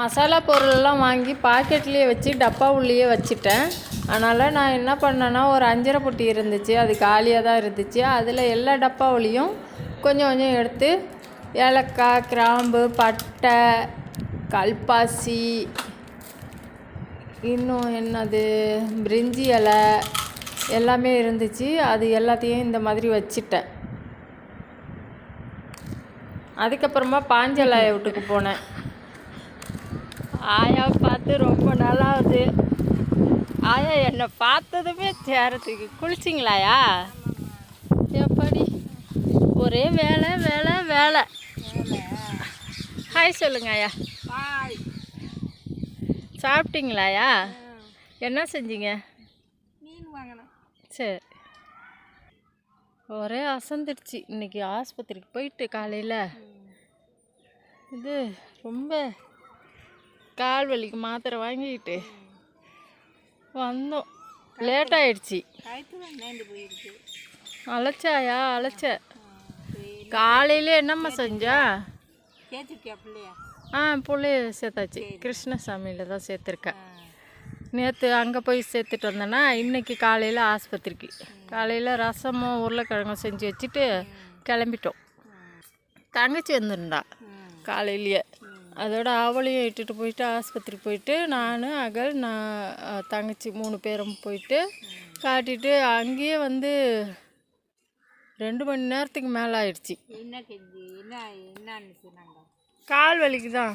மசாலா பொருளெல்லாம் வாங்கி பாக்கெட்லேயே வச்சு டப்பா உள்ளேயே வச்சுட்டேன். அதனால் நான் என்ன பண்ணேன்னா ஒரு அஞ்சரை பொட்டி இருந்துச்சு. அது காலியாக தான் இருந்துச்சு. அதில் எல்லா டப்பாவுலேயும் கொஞ்சம் கொஞ்சம் எடுத்து ஏலக்காய் கிராம்பு பட்டை கல்பாசி இன்னும் என்னது பிரிஞ்சி இலை எல்லாமே இருந்துச்சு. அது எல்லாத்தையும் இந்த மாதிரி வச்சுட்டேன். அதுக்கப்புறமா பாஞ்சலாய வீட்டுக்கு போனேன். ஆயா பார்த்து ரொம்ப நாளாகுது ஆயா என்னை பார்த்ததுமே சேரத்துக்கு குளிச்சிங்களாயா? எப்படி? ஒரே வேலை வேலை வேலை. ஹாய் சொல்லுங்க ஐயா சாப்பிட்டீங்களாயா? என்ன செஞ்சீங்க? சரி. ஒரே அசந்துடுச்சு. இன்னைக்கு ஆஸ்பத்திரிக்கு போயிட்டு காலையில். இது ரொம்ப கால் வலிக்கு மாத்திரை வாங்கிக்கிட்டு வந்தோம். லேட் ஆயிடுச்சு. அழைச்சாயா அழைச்ச காலையில என்னம்மா செஞ்சா? ஆ பிள்ளைய சேர்த்தாச்சு. கிருஷ்ணசாமியில் தான் சேர்த்துருக்கேன் நேற்று அங்கே போய் சேர்த்துட்டு வந்தேன்னா இன்னைக்கு காலையில் ஆஸ்பத்திரிக்கு. காலையில் ரசமும் உருளைக்கிழங்கும் செஞ்சு வச்சுட்டு கிளம்பிட்டோம். தங்கச்சி வந்திருந்தா காலையிலேயே. அதோட அவளையும் இட்டுட்டு போயிட்டு ஆஸ்பத்திரி போயிட்டு நான் அகல் நான் தங்கச்சி மூணு பேரும் போயிட்டு காட்டிட்டு அங்கேயே வந்து ரெண்டு மணி நேரத்துக்கு மேலே ஆயிடுச்சு. கால் வலிக்கு தான்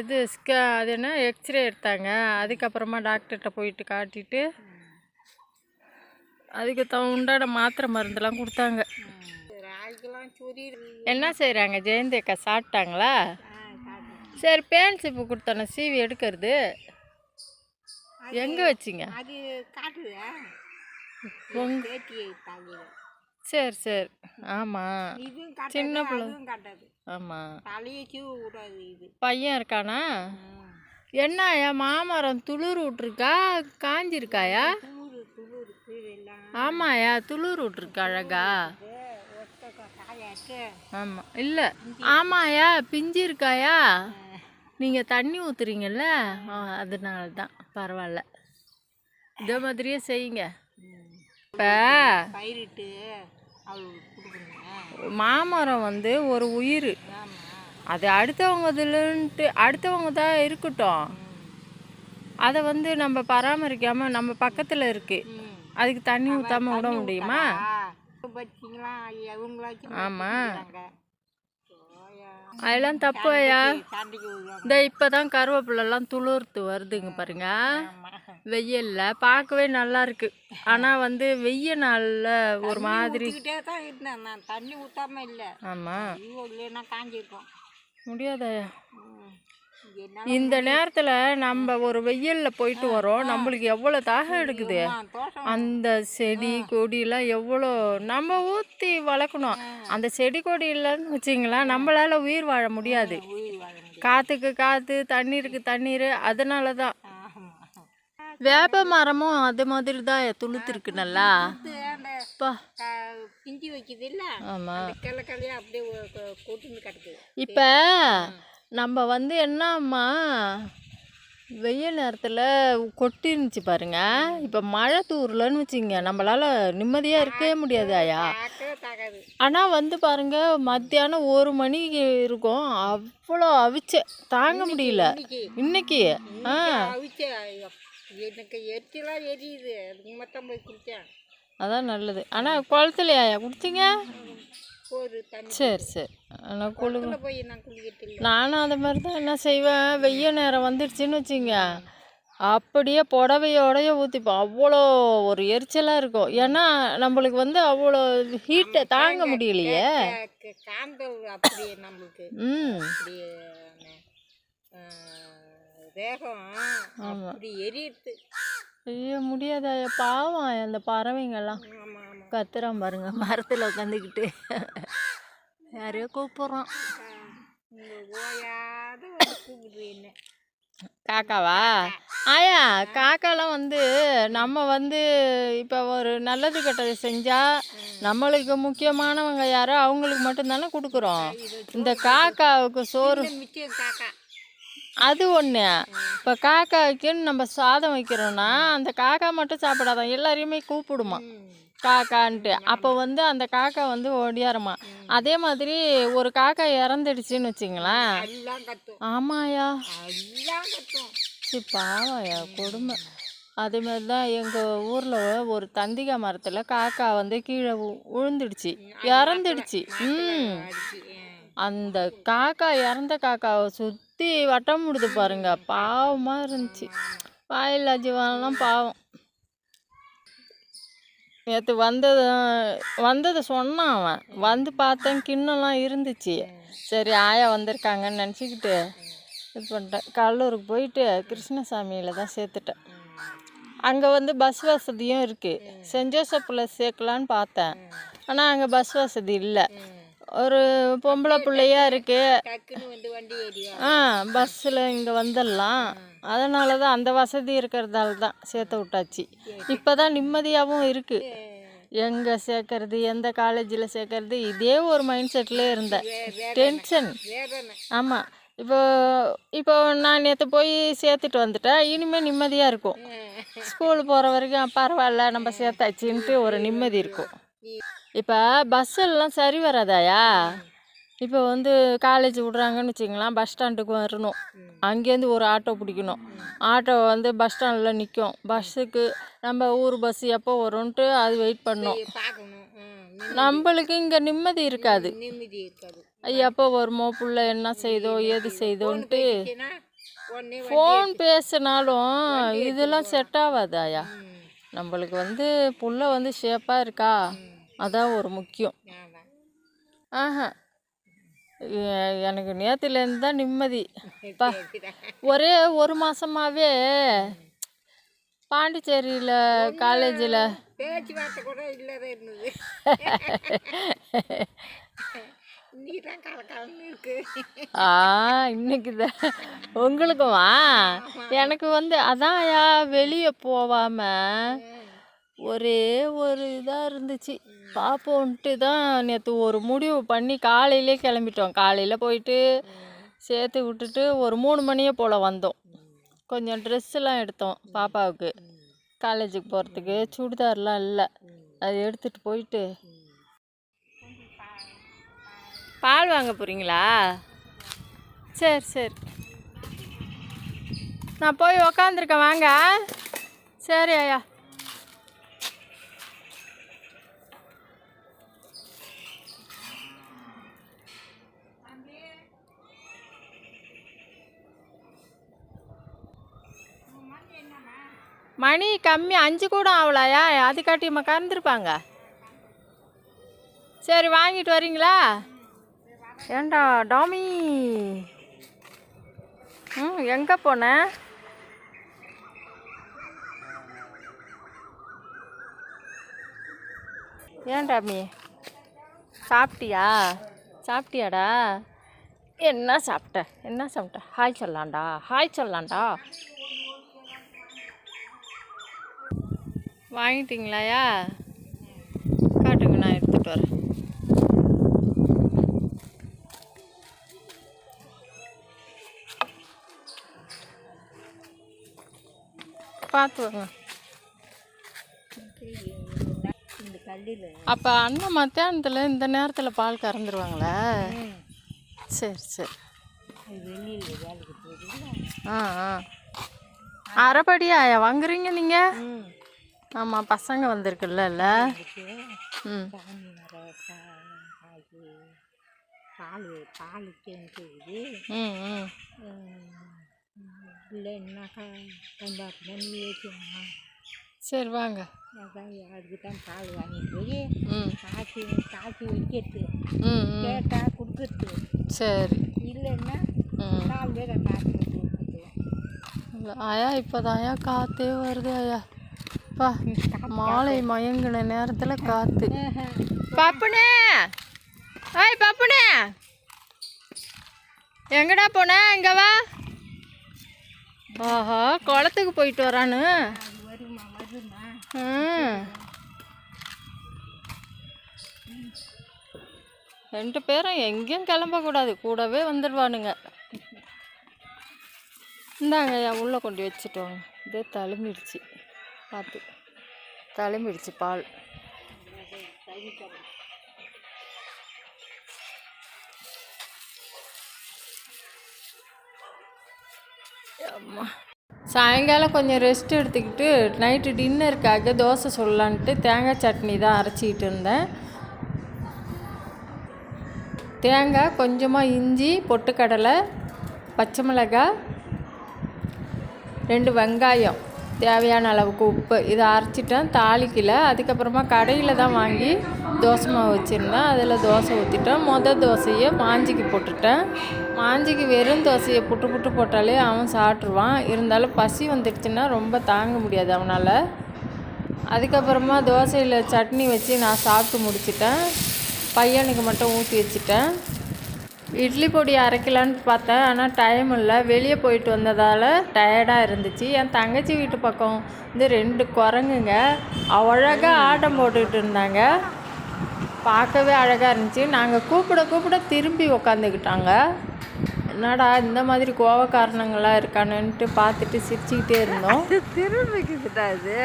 இது ஸ்கே அது என்ன எக்ஸ்ரே எடுத்தாங்க. அதுக்கப்புறமா டாக்டர்கிட்ட போயிட்டு காட்டிட்டு அதுக்கு த உண்டான மாத்திரை மருந்தெல்லாம் கொடுத்தாங்க. என்ன செய்கிறாங்க ஜெயந்தி அக்கா சாப்பிட்டாங்களா? சரி பேன் சீப்பு கொடுத்தானே சீவி எடுக்கிறது. எங்கே வச்சிங்க? சரி சரி. ஆமாம் சின்ன பிள்ளை. ஆமாம் பையன் இருக்கானா. என்னயா மாமரம் துளிர் விட்ருக்கா காஞ்சிருக்காயா? ஆமாயா துளிர் விட்ருக்கு அழகா. ஆமாம் இல்லை. ஆமாயா பிஞ்சு இருக்காயா? நீங்கள் தண்ணி ஊற்றுறீங்கல்ல அதனால தான் பரவாயில்ல. இதே மாதிரியே செய்யுங்க. இப்போ பயிரிட்டு மாமரம் வந்து ஒரு உயிர். அது அடுத்தவங்கதுலன்ட்டு அடுத்தவங்க தான் இருக்கட்டும் அதை வந்து நம்ம பராமரிக்காமல் நம்ம பக்கத்தில் இருக்குது அதுக்கு தண்ணி ஊற்றாம விட முடியுமா? இவங்களாச்சும் ஆமாம். அதெல்லாம் தப்பு ஐயா. இந்த இப்போ தான் கருவேப்பிலெல்லாம் துளிர்த்து வருதுங்க பாருங்க. வெயிலில் பார்க்கவே நல்லா இருக்கு. ஆனால் வந்து வெய்ய நாளில் ஒரு மாதிரி தான் இருந்தேன் நான். தண்ணி ஊற்றாம இல்லை. ஆமாம் இல்லைன்னா காஞ்சிருக்கும். முடியாதயா இந்த நேரத்தில் நம்ம ஒரு வெயிலில் போயிட்டு வரோம். நம்மளுக்கு எவ்வளோ தாகம் எடுக்குது? அந்த செடி கொடியெல்லாம் எவ்வளோ நம்ம ஊற்றி வளர்க்கணும். அந்த செடி கொடி இல்லைன்னு வச்சிங்களேன் நம்மளால உயிர் வாழ முடியாது. காற்றுக்கு காற்று தண்ணீருக்கு தண்ணீர் அதனால தான் வேப்ப மரமும் அது மாதிரி தான் துளுத்துருக்கு நல்லா. இப்போ நம்ம வந்து என்னம்மா வெயில் நேரத்தில் கொட்டிருந்துச்சு பாருங்க. இப்போ மழை தூரலன்னு வச்சுங்க நம்மளால நிம்மதியாக இருக்கவே முடியாது ஆயா. ஆனால் வந்து பாருங்க மத்தியானம் ஒரு மணிக்கு இருக்கும் அவ்வளோ அவிச்ச தாங்க முடியல. இன்னைக்கு. ஆ. அவிச்சு எனக்கு எரிச்சலாக எரியுது அதுக்கு மட்டும் போய் குடித்தேன் அதான் நல்லது. ஆனால் குளத்துலையா குடிச்சிங்க? சரி சரி. போய் நான் குளிக்கிட்டு இல்லை நானும் அந்த மாதிரி தான் என்ன செய்வேன். வெய்ய நேரம் வந்துடுச்சுன்னு வச்சுங்க. அப்படியே புடவையோடய ஊற்றிப்போம் அவ்வளோ ஒரு எரிச்சலாக இருக்கும். ஏன்னா நம்மளுக்கு வந்து அவ்வளோ ஹீட்டை தாங்க முடியலையே. காந்தல் அப்படியே நம்மளுக்கு ம். வேகம் அப்படி எரியுது. ஐயோ முடியாதா? பாவம் அந்த பறவைங்கெல்லாம். கத்துறான் பாருங்க மரத்தில் உட்காந்துக்கிட்டு யாரையோ என்ன? காக்காவா? ஆயா காக்காலாம் வந்து நம்ம வந்து இப்போ ஒரு நல்லது கெட்டது செஞ்சால் நம்மளுக்கு முக்கியமானவங்க யாரோ அவங்களுக்கு மட்டும்தானே கொடுக்குறோம். இந்த காக்காவுக்கு சோறு மிச்சம் காக்கா. அது ஒன்று இப்போ காக்காவுக்குன்னு நம்ம சாதம் வைக்கிறோன்னா அந்த காக்கா மட்டும் சாப்பிடாதான் எல்லாரையுமே கூப்பிடுமா. காக்கான்ட்டு. அப்போ வந்து அந்த காக்கா வந்து ஓடியாரமா. அதே மாதிரி ஒரு காக்கா இறந்துடுச்சின்னு வச்சிங்களேன். ஆமாயா. பாவாயா கொடுமை. அதே மாதிரி தான் எங்கள் ஊரில் ஒரு தந்திகா மரத்தில் காக்கா வந்து கீழே உ- விழுந்துடுச்சு இறந்துடுச்சு. ம். அந்த காக்கா இறந்த காக்காவை சுற்றி வட்டம் முடிது பாருங்க. பாவமாக இருந்துச்சு. வாயில்லா ஜீவனெல்லாம் பாவம். நேற்று வந்தது வந்ததை சொன்னான் அவன். வந்து பார்த்தேன் கிண்ணெல்லாம் இருந்துச்சு. சரி ஆயா வந்திருக்காங்கன்னு நினச்சிக்கிட்டு இது பண்ணிட்டேன். கடலூருக்கு போயிட்டு கிருஷ்ணசாமியில் தான் சேர்த்துட்டேன். அங்கே வந்து பஸ் வசதியும் இருக்குது சென்ட் ஜோசப்பில் சேர்க்கலான்னு பார்த்தேன். ஆனால் அங்கே பஸ் வசதி இல்லை. ஒரு பொம்பளை பிள்ளையா இருக்கு. டக்குன்னு வந்து வண்டி ஏறியா ஆ பஸ்ஸில் இங்கே வந்துடலாம். அதனால தான் அந்த வசதி இருக்கிறதால தான் சேர்த்து விட்டாச்சு. இப்போ தான் நிம்மதியாகவும் இருக்குது எங்கே சேர்க்கறது எந்த காலேஜில் சேர்க்கறது இதே ஒரு மைண்ட் செட்டில் இருந்தேன். டென்ஷன் ஆமாம் இப்போ இப்போ நான் நேற்று போய் சேர்த்துட்டு வந்துட்டேன். இனிமேல் நிம்மதியாக இருக்கும். ஸ்கூல் போகிற வரைக்கும் பரவாயில்ல நம்ம சேர்த்தாச்சுன்ட்டு ஒரு நிம்மதி இருக்கும். இப்போ பஸ் எல்லாம் சரி வராதாயா? இப்போ வந்து காலேஜ் விட்றாங்கன்னு வச்சுங்களேன் பஸ் ஸ்டாண்டுக்கு வரணும். அங்கேருந்து ஒரு ஆட்டோ பிடிக்கணும். ஆட்டோ வந்து பஸ் ஸ்டாண்டில் நிற்கும் பஸ்ஸுக்கு நம்ம ஊர் பஸ் எப்போ வரும்ன்ட்டு அது வெயிட் பண்ணோம் நம்மளுக்கு இங்கே நிம்மதி இருக்காது. எப்போ வருமோ புள்ள என்ன செய்தோ ஏது செய்தோன்ட்டு ஃபோன் பேசினாலும் இதெல்லாம் செட் ஆகாதாயா நம்மளுக்கு வந்து புள்ள வந்து ஷேப்பாக இருக்கா? அதான் ஒரு முக்கியம். ஆஹா. எனக்கு நேற்றுலேருந்து தான் நிம்மதி. பா ஒரே ஒரு மாதமாகவே பாண்டிச்சேரியில் காலேஜில். பேச்சுவார்த்தை கூட இல்லாத இருந்தது. ஆ இன்னைக்கு தான் உங்களுக்குமா? எனக்கு வந்து அதான்யா வெளியே போகாமல் ஒரே ஒரு இதாக இருந்துச்சு. பார்ப்போன்ட்டு தான் நேற்று ஒரு முடிவு பண்ணி காலையிலே கிளம்பிட்டோம். காலையில் போயிட்டு சேர்த்து விட்டுட்டு ஒரு மூணு மணியே போல் வந்தோம். கொஞ்சம் ட்ரெஸ்ஸெல்லாம் எடுத்தோம் பாப்பாவுக்கு. காலேஜுக்கு போகிறதுக்கு சுடிதார்லாம் இல்லை. அது எடுத்துகிட்டு போயிட்டு பால் வாங்க போகிறீங்களா சரி சரி. நான் போய் உக்காந்துருக்கேன். வாங்க. சரி ஐயா. மணி கம்மி அஞ்சு கூட ஆகலையா அதுக்காட்டி கறந்துருப்பாங்க. சரி வாங்கிட்டு வரீங்களா? ஏண்டா டாமி? ம் எங்கே போன? ஏன் டாமி? சாப்பிட்டியா? சாப்பிட்டியாடா? என்ன சாப்பிட்ட? என்ன சாப்பிட்ட? ஹாய் சொல்லலாம்டா ஹாய் சொல்லலாம்டா வாங்கிட்டீங்களாயா? காட்டுங்க நான் எடுத்துகிட்டு வரேன். பார்த்து வாங்க. அப்போ அண்ணன் மத்தியானத்தில் இந்த நேரத்தில் பால் கறந்துருவாங்களா? சரி சரி. ஆ ஆ. அரைப்படியா வாங்குறீங்க நீங்கள் ஆமாம் பசங்க வந்திருக்குல்ல இல்லை? ம். பால் பால் கேட்குது ம் ம். இல்லைன்னாக்கா கொண்டாப்புல நீ ஏற்றுவாங்க சரி வாங்க. அதான் அதுக்கு தான் பால் வாங்கிட்டு போய் காய்ச்சி காய்ச்சி வைக்கிறது கேட்டால் கொடுக்குறது சரி இல்லைன்னா நாலு பேரை காய்ச்சி இல்லை ஆயா இப்போதாயா காற்றே வருது ஆயா பா மாலை மயங்கின நேரத்தில் காற்று பப்புனே! ஐய் பப்புனே! எங்கடா போன? இங்கே வா. ஆஹா குளத்துக்கு போயிட்டு வரானு. ரெண்டு பேரும் எங்கேயும் கிளம்பக்கூடாது. கூடவே வந்துடுவானுங்க இந்தாங்க உள்ளே கொண்டு வச்சுட்டோங்க இதே தழும்பிடுச்சு. பார்த்து தழும்பிடுச்சு பால். அம்மா. சாயங்காலம் கொஞ்சம் ரெஸ்ட் எடுத்துக்கிட்டு நைட்டு டின்னருக்காக தோசை சொல்லலான்ட்டு தேங்காய் சட்னி தான் அரைச்சிக்கிட்டு இருந்தேன். தேங்காய் கொஞ்சமாக இஞ்சி பொட்டுக்கடலை பச்சை மிளகாய் ரெண்டு வெங்காயம். தேவையான அளவுக்கு உப்பு. இதை அரைச்சிட்டேன். தாளிக்கல. அதுக்கப்புறமா கடையில் தான் வாங்கி தோசை மாவு வச்சுருந்தேன். அதில் தோசை ஊற்றிட்டேன் மொதல் தோசையை மாஞ்சிக்கு போட்டுட்டேன். மாஞ்சிக்கு வெறும் தோசையை புட்டு புட்டு போட்டாலே அவன் சாப்பிட்ருவான் இருந்தாலும் பசி வந்துடுச்சுன்னா ரொம்ப தாங்க முடியாது அவனால். அதுக்கப்புறமா தோசையில் சட்னி வச்சு நான் சாப்பிட்டு முடிச்சிட்டேன். பையனுக்கு மட்டும் ஊற்றி வச்சுட்டேன். இட்லி பொடி அரைக்கலான்னு பார்த்தேன் ஆனால் டைம் இல்லை. வெளியே போயிட்டு வந்ததால் டயர்டாக இருந்துச்சு. என் தங்கச்சி வீட்டு பக்கம் வந்து ரெண்டு குரங்குங்க. அழகாக ஆட்டம் போட்டுக்கிட்டு இருந்தாங்க. பார்க்கவே அழகாக இருந்துச்சு. நாங்கள் கூப்பிட கூப்பிட திரும்பி உக்காந்துக்கிட்டாங்க. என்னடா இந்த மாதிரி கோவக்காரணங்களாக இருக்கானுன்ட்டு பார்த்துட்டு சிரிச்சுக்கிட்டே இருந்தோம். திரும்பிக்குதுடா இது?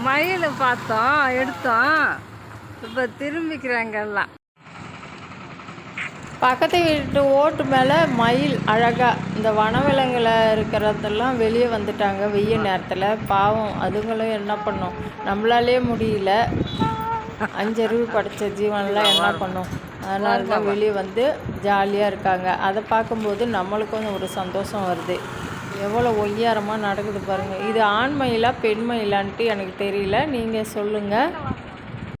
மயில் பார்த்தோம் எடுத்தோம் இப்போ திரும்பிக்கிறாங்க எல்லாம் பக்கத்து வீட்டு ஓட்டு மேலே மயில் அழகாக இந்த வனவிலங்குல இருக்கிறதெல்லாம் வெளியே வந்துட்டாங்க வெய்ய நேரத்தில். பாவம் அதுங்களும் என்ன பண்ணும்? நம்மளாலே முடியல. அஞ்சறிவு படைச்ச ஜீவன்லாம் என்ன பண்ணும்? அதனால தான் வெளியே வந்து ஜாலியாக இருக்காங்க. அதை பார்க்கும்போது நம்மளுக்கும் ஒரு சந்தோஷம் வருது. எவ்வளோ ஒய்யாரமாக நடக்குது பாருங்கள் இது ஆண் மயிலா பெண் மயிலான்ட்டு எனக்கு தெரியல. நீங்கள் சொல்லுங்கள்